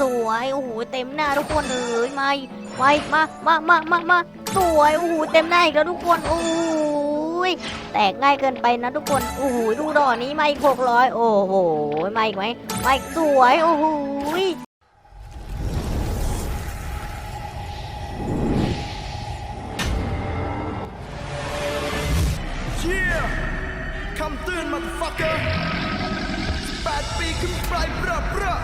สวยโอ้โหเต็มหน้าทุกคนเลยมาอีกมามามามามามาสวยโอ้โหเต็มหน้าอีกแล้วทุกคนโอ้ยแตกง่ายเกินไปนะทุกคนโอ้โหดูดอกนี้มาอีกหกร้อยโอ้โหมาอีกไหมมาอีกสวยโอ้โหเชี่ยคำเตือนมาฟักเกอร์แปดปีขึ้นไปเบรอเบรอ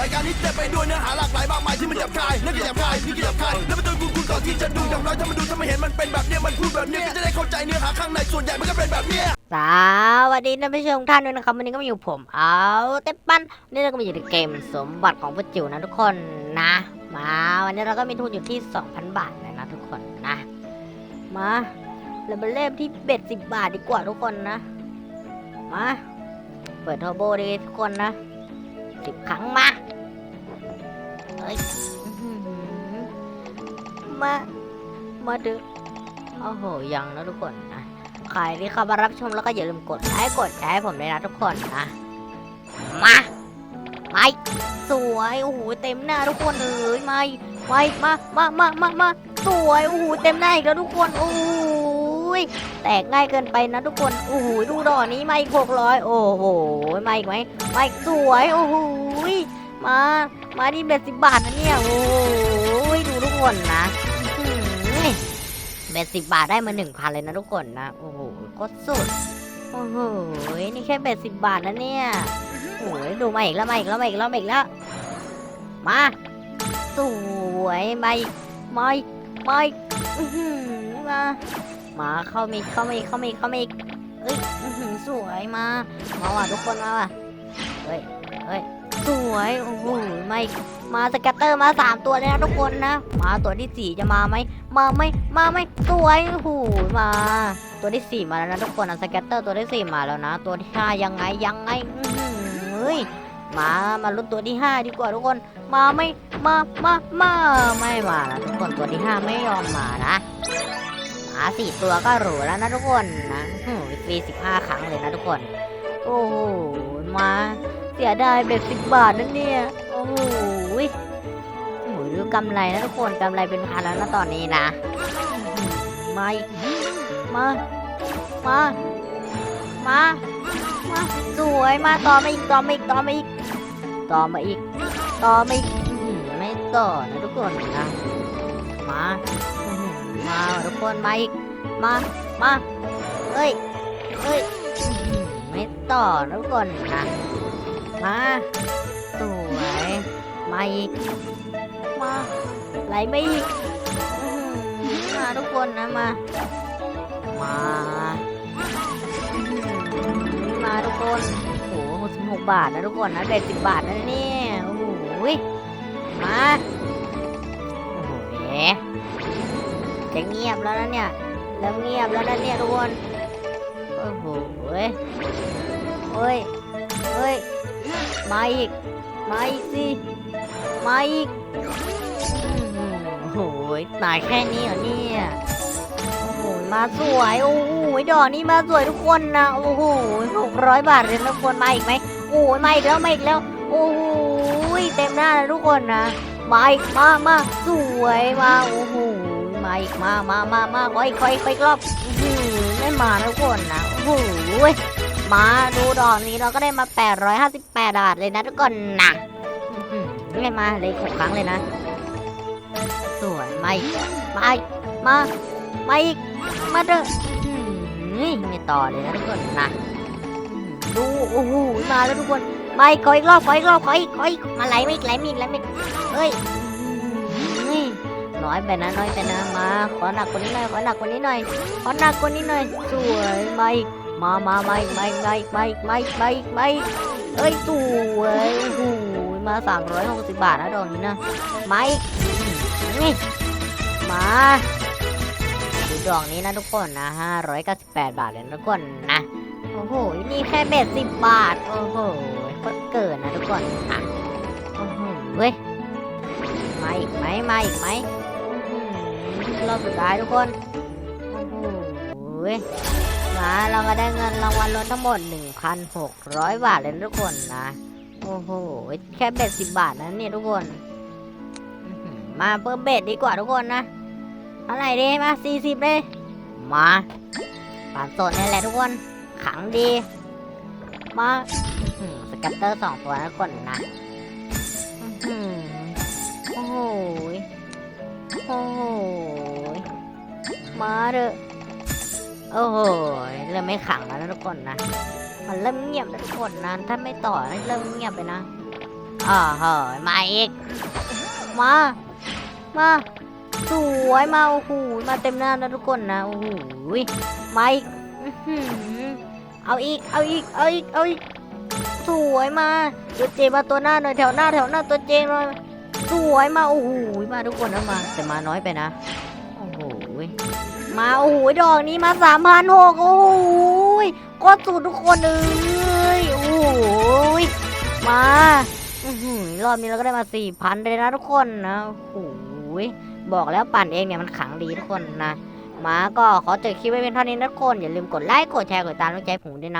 รายการนี้เต็มไปด้วยเนื้อหาหลากหลายมากมายที่มันหยาบคายนั่นก็หยาบคายนี่ก็หยาบคายแล้วมาดูกูกูก่อนที่จะดูอย่างน้อยถ้ามันดูถ้ามันเห็นมันเป็นแบบเนี้ยมันพูดแบบเนี้ยก็จะได้เข้าใจเนื้อหาข้างในส่วนใหญ่มันก็เป็นแบบเนี้ยสวัสดีท่านผู้ชมท่านด้วยนะครับวันนี้ก็มาอยู่ผมเอาเต็มปั้นนี่เราก็มาอยู่ในเกมสมบัติของพระจิ๋วนะทุกคนนะ มาวันนี้เราก็มีทุนอยู่ที่ 2,000 บาทเลยนะทุกคนนะ มาเรามาเริ่มที่เบ็ดสิบบาทดีกว่าทุกคนนะ มา เปิดทอร์โบดีทุกคนนะ สิบครั้งมาเอ้ยอื้อหือมา มาดูโอ้โห ยังนะทุกคนนะ ใครที่เข้ามารับชมแล้วก็อย่าลืมกดไลค์กดแชร์ให้ผมด้วยนะทุกคนนะ มาไปสวย โอ้โห เต็มหน้าทุกคนเลยมาอีกมาอีกมา มา มา มา มา สวย โอ้โห เต็มหน้าอีกแล้วทุกคน โอ้ ยแตกง่ายเกินไปนะทุกคนโอ้โหดูดอกนี้มาอีกหกร้อยโอ้โหมาอีกไหมมาอีกสวยโอ้โหมามาที่เบ็ดสิบบาทนะเนี่ยโอ้ยดูทุกคนนะเบ็ดสิบบาทได้มาหนึ่งพันเลยนะทุกคนนะโอ้โหโคตรสุดโอ้โหนี่แค่เบ็ดสิบบาทนะเนี่ยโอ้ยดูมาอีกแล้วมาอีกแล้วมาอีกแล้วมาอีกแล้วมาสวยมาอีกมาอีกมาอีกมา มาเข้ามีเข้ามีเข้ามีเข้ามีเอ้ยสวยมา มาว่ะทุกคนมาว่ะเฮ้ยเฮ้ยสวยโอ้โหมาอีกมาสแกตเตอร์มาสามตัวเลยนะทุกคนนะ มาตัวที่สี่จะมาไหมมาไม่มาไม่สวยโอ้โหมา ตัวที่สี่มาแล้วนะทุกคนอะสแกตเตอร์ตัวที่สี่มาแล้วนะ ตัวที่ห้ายังไงยังไงอื้อหือเฮ้ยมามาลุ้นตัวที่ห้าดีกว่าทุกคน มาไม่มามามาไม่มานะทุกคนตัวที่ห้าไม่ยอมมานะ สี่ตัวก็หรูแล้วนะทุกคนนะฟรีสิบห้าครั้งเลยนะทุกคน โอ้โหมาเสียดายเบ็ดสิบบาทนั่นเนี่ย โอ้โหโอ้โหดูกำไรนะทุกคนกำไรเป็นพันแล้วนะตอนนี้นะ มาอีก มา มา มา มา สวยมาต่อมาอีกต่อมาอีกต่อมาอีกต่อมาอีกต่อมาอีกไม่ต่อนะทุกคนนะ มา มาทุกคนมาอีก มา มาเอ้ยเอ้ยไม่ต่อทุกคนนะมาสวยมาอีกมาไหลไม่อีกมาทุกคนนะมา มามาทุกคนโอ้โหสิบหกบาทนะทุกคนนะเบ็ดสิบบาทนะเนี่ยโอ้โหมาโอ้โห จะเงียบแล้วนะเนี่ยเริ่มเงียบแล้วนะเนี่ยทุกคนโอ้โหเฮ้ยเฮ้ยเฮ้ยมาอีกมาอีกสิมาอีกโอ้โหตายแค่นี้เหรอเนี่ยโอ้โหมาสวยโอ้โหดอกนี้มาสวยทุกคนนะโอ้โหหกร้อยบาทเลยทุกคนมาอีกไหมโอ้ยมาอีกแล้วมาอีกแล้วโอ้โหเต็มหน้าเลยทุกคนนะมาอีกมามาสวยมาโอ้โห มาอีกมามามามาขออีกขออีกขออีกรอบฮือหือไม่มานะทุกคนนะโอ้โหมาดูดอกนี้เราก็ได้มา 858บาทเลยนะทุกคนนะไม่มาเลยหกครั้งเลยนะสวยมาอีกมาอีกมามาอีกมาเด้อไม่ต่อเลยนะทุกคนนะดูโอ้โหมาแล้วทุกคนมาอีกขออีกรอบขออีกรอบขออีกขออีกมาไหลไม่ไหลมีไหลไม่เฮ้ย น้อยไปนะน้อยไปนะมา ขอหนักกว่านี้หน่อยขอหนักกว่านี้หน่อยขอหนักกว่านี้หน่อยสวยมาอีกมามามาอีกมาอีกมาอีกมาอีกมาอีกมาอีกมาอีกเอ้ยสวยโอ้โหมาสามร้อยหกสิบบาทนะดอกนี้นะมาอีกอืมนี่มาดูดอกนี้นะทุกคนนะห้าร้อยเก้าสิบแปดบาทเลยทุกคนนะโอ้โหนี่แค่เบ็ดสิบบาทโอ้โหคตรเกินนะทุกคนอะโอ้โหเว้ยมาอีกไหมมาอีกไหม อบสุดท้ายทุกคน โอ้โหมาเราก็ได้เงินรางวัลรวมทั้งหมด 1,600 บาทเลยทุกคนนะ โอ้โห แค่เบ็ดสิบบาทนะเนี่ยทุกคน มาเพิ่มเบ็ดดีกว่าทุกคนนะเท่าไรดีมาสี่สิบเลย มาปานสดนี่แหละทุกคน ขังดี มาอื้อหือสกัตเตอร์สองตัวนะทุกคนนะโอ้โหโอ้โห มาเถอะโอ้โหยเริ่มไม่ขังแล้วทุกคนนะ มันเริ่มเงียบแล้วทุกคนนะ ถ้าไม่ต่อเริ่มเงียบไปนะอ่าเฮ้ยมาอีก มา มาสวยมาโอ้โหมาเต็มหน้าแล้วทุกคนนะโอ้โหมาอีกเอาอีกเอาอีกเอาอีกเอาอีกสวยมาตัวเจมาตัวหน้าหน่อยแถวหน้าแถวหน้าตัวเจหน่อยสวยมาโอ้โหมาทุกคนนะมาแต่มาน้อยไปนะ มาโอ้โหดอกนี้มาสามพันหกโอ้โหก็สูตรทุกคนเลยโอ้โหมาอรอบนี้เราก็ได้มาสี่พันเลยนะทุกคนนะโอ้โหบอกแล้วปั่นเองเนี่ยมันขังดีทุกคนนะมาก็ขอจบคลิปไว้เป็นเท่านี้นะทุกคนอย่าลืมกดไลค์กดแชร์กดติดตามกำลังใจผมด้วยนะ